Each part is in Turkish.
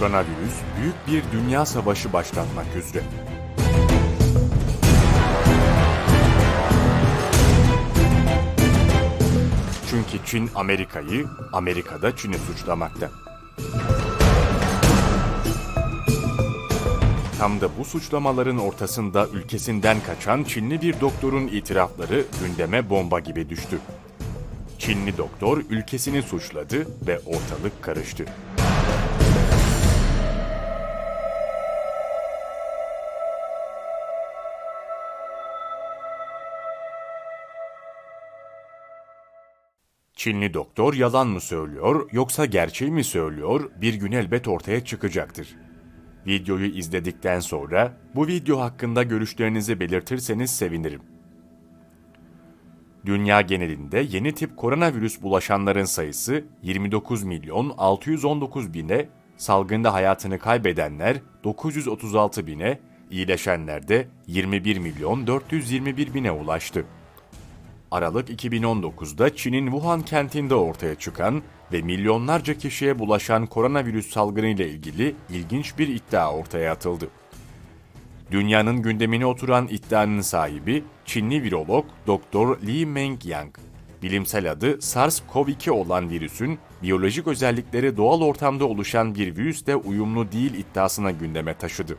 Koronavirüs büyük bir dünya savaşı başlatmak üzere. Çünkü Çin Amerika'yı, Amerika da Çin'i suçlamakta. Tam da bu suçlamaların ortasında ülkesinden kaçan Çinli bir doktorun itirafları gündeme bomba gibi düştü. Çinli doktor ülkesini suçladı ve ortalık karıştı. Çinli doktor yalan mı söylüyor yoksa gerçeği mi söylüyor bir gün elbet ortaya çıkacaktır. Videoyu izledikten sonra bu video hakkında görüşlerinizi belirtirseniz sevinirim. Dünya genelinde yeni tip koronavirüs bulaşanların sayısı 29 milyon 619 bine, salgında hayatını kaybedenler 936 bine, iyileşenler de 21 milyon 421 bine ulaştı. Aralık 2019'da Çin'in Wuhan kentinde ortaya çıkan ve milyonlarca kişiye bulaşan koronavirüs salgını ile ilgili ilginç bir iddia ortaya atıldı. Dünyanın gündemine oturan iddianın sahibi Çinli virolog Dr. Li Mengyang. Bilimsel adı SARS-CoV-2 olan virüsün biyolojik özellikleri doğal ortamda oluşan bir virüsle uyumlu değil iddiasına gündeme taşıdı.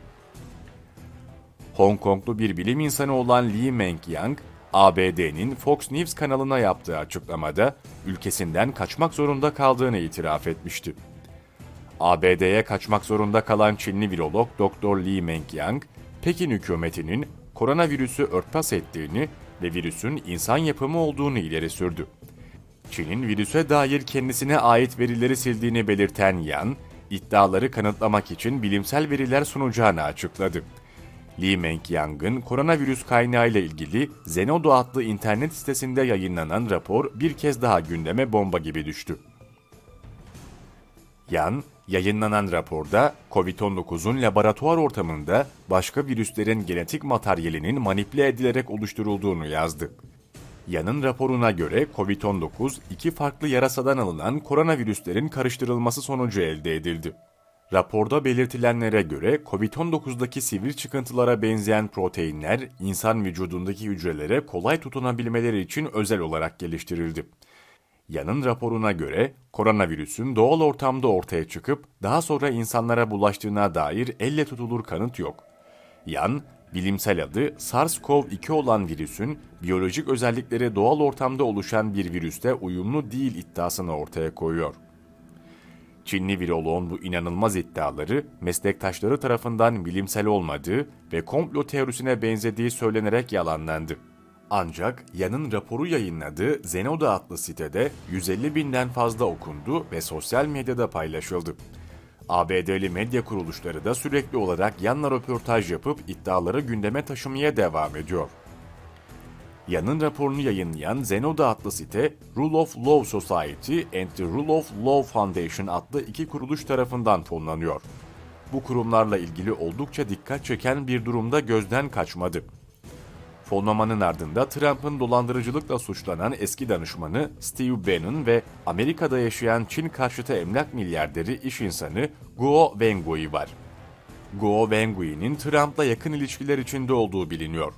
Hong Konglu bir bilim insanı olan Li Mengyang, ABD'nin Fox News kanalına yaptığı açıklamada ülkesinden kaçmak zorunda kaldığını itiraf etmişti. ABD'ye kaçmak zorunda kalan Çinli virolog Dr. Li Mengyang, Pekin hükümetinin koronavirüsü örtbas ettiğini ve virüsün insan yapımı olduğunu ileri sürdü. Çin'in virüse dair kendisine ait verileri sildiğini belirten Yan, iddiaları kanıtlamak için bilimsel veriler sunacağını açıkladı. Li Mengyang'ın koronavirüs kaynağıyla ilgili Zenodo adlı internet sitesinde yayınlanan rapor bir kez daha gündeme bomba gibi düştü. Yan, yayınlanan raporda COVID-19'un laboratuvar ortamında başka virüslerin genetik materyalinin manipüle edilerek oluşturulduğunu yazdı. Yan'ın raporuna göre COVID-19 iki farklı yarasadan alınan koronavirüslerin karıştırılması sonucu elde edildi. Raporda belirtilenlere göre COVID-19'daki sivri çıkıntılara benzeyen proteinler insan vücudundaki hücrelere kolay tutunabilmeleri için özel olarak geliştirildi. Yanın raporuna göre koronavirüsün doğal ortamda ortaya çıkıp daha sonra insanlara bulaştığına dair elle tutulur kanıt yok. Yan, bilimsel adı SARS-CoV-2 olan virüsün biyolojik özellikleri doğal ortamda oluşan bir virüste uyumlu değil iddiasını ortaya koyuyor. Çinli viroloğun bu inanılmaz iddiaları meslektaşları tarafından bilimsel olmadığı ve komplo teorisine benzediği söylenerek yalanlandı. Ancak Yan'ın raporu yayınladığı Zenodo adlı sitede 150 binden fazla okundu ve sosyal medyada paylaşıldı. ABD'li medya kuruluşları da sürekli olarak Yan'la röportaj yapıp iddiaları gündeme taşımaya devam ediyor. Yan'ın raporunu yayınlayan Zenodo adlı site, Rule of Law Society and the Rule of Law Foundation adlı iki kuruluş tarafından fonlanıyor. Bu kurumlarla ilgili oldukça dikkat çeken bir durumda gözden kaçmadı. Fonlamanın ardında Trump'ın dolandırıcılıkla suçlanan eski danışmanı Steve Bannon ve Amerika'da yaşayan Çin karşıtı emlak milyarderi iş insanı Guo Wengui var. Guo Wengui'nin Trump'la yakın ilişkiler içinde olduğu biliniyor.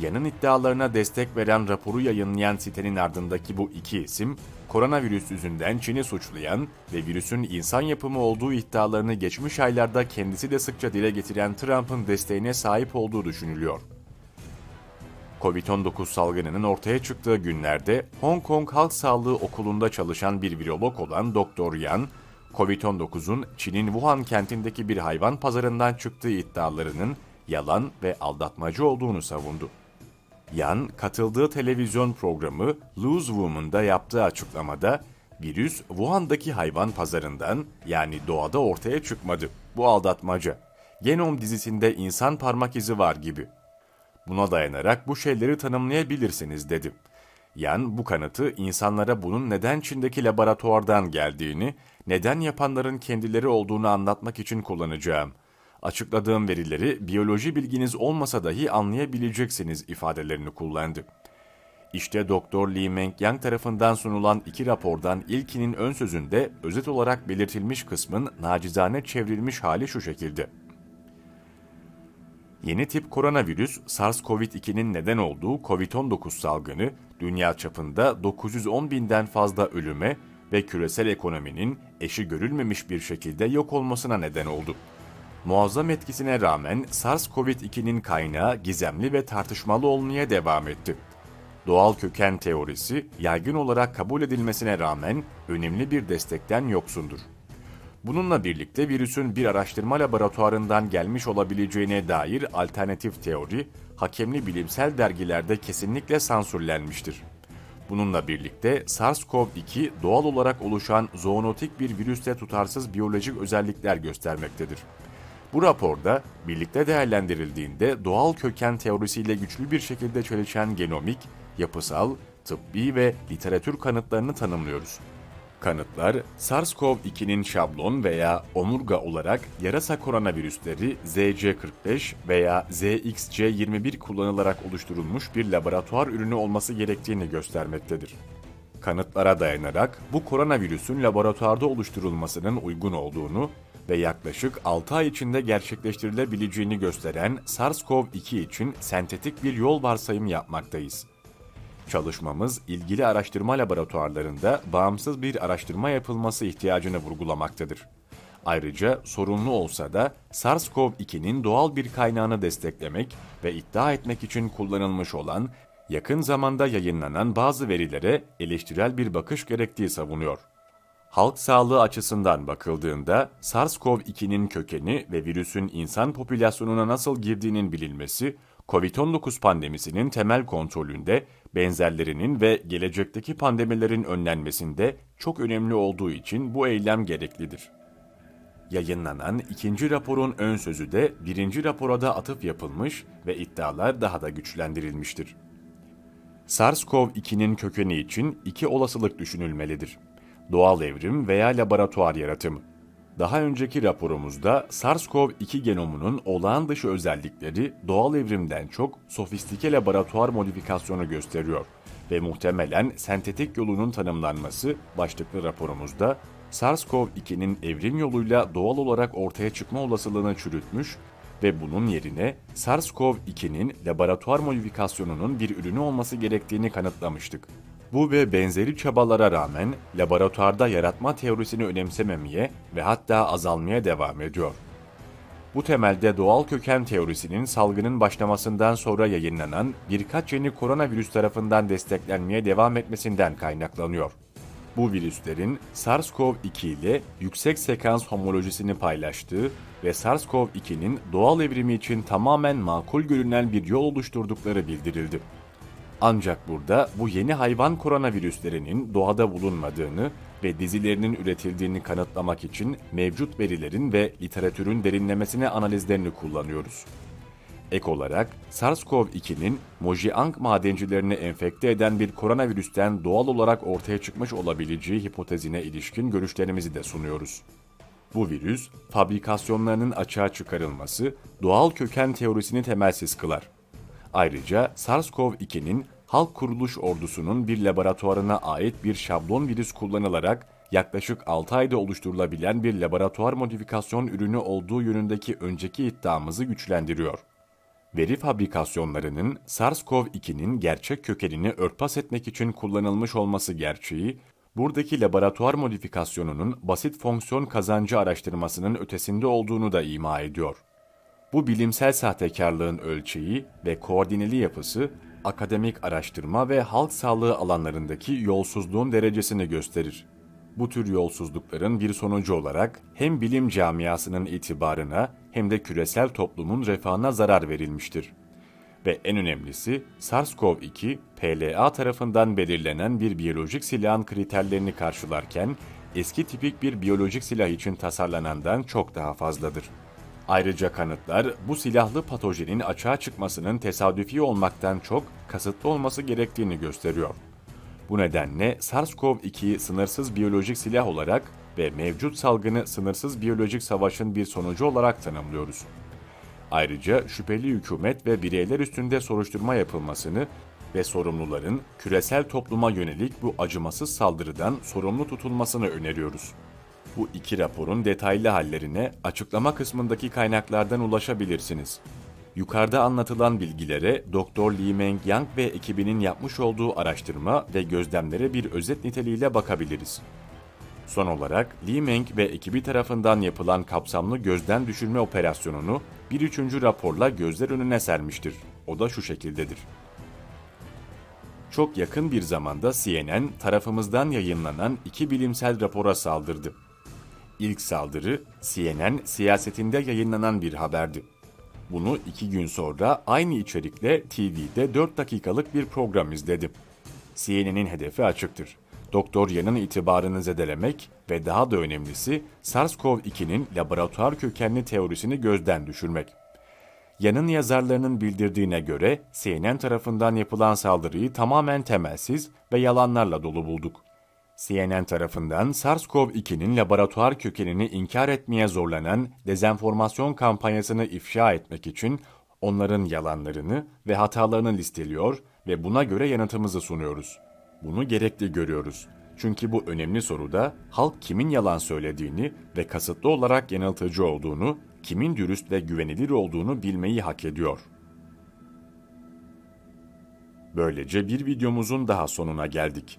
Yanın iddialarına destek veren raporu yayınlayan sitenin ardındaki bu iki isim, koronavirüs yüzünden Çin'i suçlayan ve virüsün insan yapımı olduğu iddialarını geçmiş aylarda kendisi de sıkça dile getiren Trump'ın desteğine sahip olduğu düşünülüyor. Covid-19 salgınının ortaya çıktığı günlerde Hong Kong Halk Sağlığı Okulu'nda çalışan bir virolog olan Doktor Yan, Covid-19'un Çin'in Wuhan kentindeki bir hayvan pazarından çıktığı iddialarının yalan ve aldatmacı olduğunu savundu. Yan, katıldığı televizyon programı Lose Woman'da yaptığı açıklamada, virüs Wuhan'daki hayvan pazarından yani doğada ortaya çıkmadı. Bu aldatmaca. Genom dizisinde insan parmak izi var gibi. Buna dayanarak bu şeyleri tanımlayabilirsiniz dedi. Yan bu kanıtı insanlara bunun neden Çin'deki laboratuvardan geldiğini, neden yapanların kendileri olduğunu anlatmak için kullanacağım. Açıkladığım verileri biyoloji bilginiz olmasa dahi anlayabileceksiniz ifadelerini kullandı. İşte Doktor Li Mengyang tarafından sunulan iki rapordan ilkinin ön sözünde özet olarak belirtilmiş kısmın nacizane çevrilmiş hali şu şekilde. Yeni tip koronavirüs SARS-CoV-2'nin neden olduğu COVID-19 salgını dünya çapında 910 binden fazla ölüme ve küresel ekonominin eşi görülmemiş bir şekilde yok olmasına neden oldu. Muazzam etkisine rağmen SARS-CoV-2'nin kaynağı gizemli ve tartışmalı olmaya devam etti. Doğal köken teorisi yaygın olarak kabul edilmesine rağmen önemli bir destekten yoksundur. Bununla birlikte virüsün bir araştırma laboratuvarından gelmiş olabileceğine dair alternatif teori, hakemli bilimsel dergilerde kesinlikle sansürlenmiştir. Bununla birlikte SARS-CoV-2 doğal olarak oluşan zoonotik bir virüste tutarsız biyolojik özellikler göstermektedir. Bu raporda birlikte değerlendirildiğinde doğal köken teorisiyle güçlü bir şekilde çelişen genomik, yapısal, tıbbi ve literatür kanıtlarını tanımlıyoruz. Kanıtlar, SARS-CoV-2'nin şablon veya omurga olarak yarasa koronavirüsleri ZC45 veya ZXC21 kullanılarak oluşturulmuş bir laboratuvar ürünü olması gerektiğini göstermektedir. Kanıtlara dayanarak bu koronavirüsün laboratuvarda oluşturulmasının uygun olduğunu ve yaklaşık 6 ay içinde gerçekleştirilebileceğini gösteren SARS-CoV-2 için sentetik bir yol varsayım yapmaktayız. Çalışmamız ilgili araştırma laboratuvarlarında bağımsız bir araştırma yapılması ihtiyacını vurgulamaktadır. Ayrıca sorunlu olsa da SARS-CoV-2'nin doğal bir kaynağını desteklemek ve iddia etmek için kullanılmış olan yakın zamanda yayınlanan bazı verilere eleştirel bir bakış gerektiği savunuyor. Halk sağlığı açısından bakıldığında SARS-CoV-2'nin kökeni ve virüsün insan popülasyonuna nasıl girdiğinin bilinmesi, COVID-19 pandemisinin temel kontrolünde benzerlerinin ve gelecekteki pandemilerin önlenmesinde çok önemli olduğu için bu eylem gereklidir. Yayınlanan ikinci raporun ön sözü de birinci rapora da atıf yapılmış ve iddialar daha da güçlendirilmiştir. SARS-CoV-2'nin kökeni için iki olasılık düşünülmelidir. Doğal evrim veya laboratuvar yaratımı. Daha önceki raporumuzda SARS-CoV-2 genomunun olağan dışı özellikleri doğal evrimden çok sofistike laboratuvar modifikasyonu gösteriyor ve muhtemelen sentetik yolunun tanımlanması başlıklı raporumuzda SARS-CoV-2'nin evrim yoluyla doğal olarak ortaya çıkma olasılığını çürütmüş ve bunun yerine SARS-CoV-2'nin laboratuvar modifikasyonunun bir ürünü olması gerektiğini kanıtlamıştık. Bu ve benzeri çabalara rağmen laboratuvarda yaratma teorisini önemsememeye ve hatta azalmaya devam ediyor. Bu temelde doğal köken teorisinin salgının başlamasından sonra yayınlanan birkaç yeni koronavirüs tarafından desteklenmeye devam etmesinden kaynaklanıyor. Bu virüslerin SARS-CoV-2 ile yüksek sekans homolojisini paylaştığı ve SARS-CoV-2'nin doğal evrimi için tamamen makul görünen bir yol oluşturdukları bildirildi. Ancak burada bu yeni hayvan koronavirüslerinin doğada bulunmadığını ve dizilerinin üretildiğini kanıtlamak için mevcut verilerin ve literatürün derinlemesine analizlerini kullanıyoruz. Ek olarak SARS-CoV-2'nin Mojiang madencilerini enfekte eden bir koronavirüsten doğal olarak ortaya çıkmış olabileceği hipotezine ilişkin görüşlerimizi de sunuyoruz. Bu virüs, fabrikasyonlarının açığa çıkarılması doğal köken teorisini temelsiz kılar. Ayrıca SARS-CoV-2'nin Halk Kuruluş Ordusu'nun bir laboratuvarına ait bir şablon virüs kullanılarak yaklaşık 6 ayda oluşturulabilen bir laboratuvar modifikasyon ürünü olduğu yönündeki önceki iddiamızı güçlendiriyor. Veri fabrikasyonlarının SARS-CoV-2'nin gerçek kökenini örtbas etmek için kullanılmış olması gerçeği, buradaki laboratuvar modifikasyonunun basit fonksiyon kazancı araştırmasının ötesinde olduğunu da ima ediyor. Bu bilimsel sahtekarlığın ölçeği ve koordineli yapısı, akademik araştırma ve halk sağlığı alanlarındaki yolsuzluğun derecesini gösterir. Bu tür yolsuzlukların bir sonucu olarak hem bilim camiasının itibarına hem de küresel toplumun refahına zarar verilmiştir. Ve en önemlisi SARS-CoV-2, PLA tarafından belirlenen bir biyolojik silahın kriterlerini karşılarken eski tipik bir biyolojik silah için tasarlanandan çok daha fazladır. Ayrıca kanıtlar bu silahlı patojenin açığa çıkmasının tesadüfi olmaktan çok kasıtlı olması gerektiğini gösteriyor. Bu nedenle SARS-CoV-2'yi sınırsız biyolojik silah olarak ve mevcut salgını sınırsız biyolojik savaşın bir sonucu olarak tanımlıyoruz. Ayrıca şüpheli hükümet ve bireyler üstünde soruşturma yapılmasını ve sorumluların küresel topluma yönelik bu acımasız saldırıdan sorumlu tutulmasını öneriyoruz. Bu iki raporun detaylı hallerine açıklama kısmındaki kaynaklardan ulaşabilirsiniz. Yukarıda anlatılan bilgilere Dr. Li Meng Yang ve ekibinin yapmış olduğu araştırma ve gözlemlere bir özet niteliğiyle bakabiliriz. Son olarak Li Meng ve ekibi tarafından yapılan kapsamlı gözden düşürme operasyonunu bir üçüncü raporla gözler önüne sermiştir. O da şu şekildedir. Çok yakın bir zamanda CNN tarafımızdan yayınlanan iki bilimsel rapora saldırdı. İlk saldırı CNN siyasetinde yayınlanan bir haberdi. Bunu iki gün sonra aynı içerikle TV'de 4 dakikalık bir program izledim. CNN'in hedefi açıktır. Doktor Yan'ın itibarını zedelemek ve daha da önemlisi SARS-CoV-2'nin laboratuvar kökenli teorisini gözden düşürmek. Yan'ın yazarlarının bildirdiğine göre CNN tarafından yapılan saldırıyı tamamen temelsiz ve yalanlarla dolu bulduk. CNN tarafından SARS-CoV-2'nin laboratuvar kökenini inkar etmeye zorlanan dezenformasyon kampanyasını ifşa etmek için onların yalanlarını ve hatalarını listeliyor ve buna göre yanıtımızı sunuyoruz. Bunu gerekli görüyoruz. Çünkü bu önemli soruda halk kimin yalan söylediğini ve kasıtlı olarak yanıltıcı olduğunu, kimin dürüst ve güvenilir olduğunu bilmeyi hak ediyor. Böylece bir videomuzun daha sonuna geldik.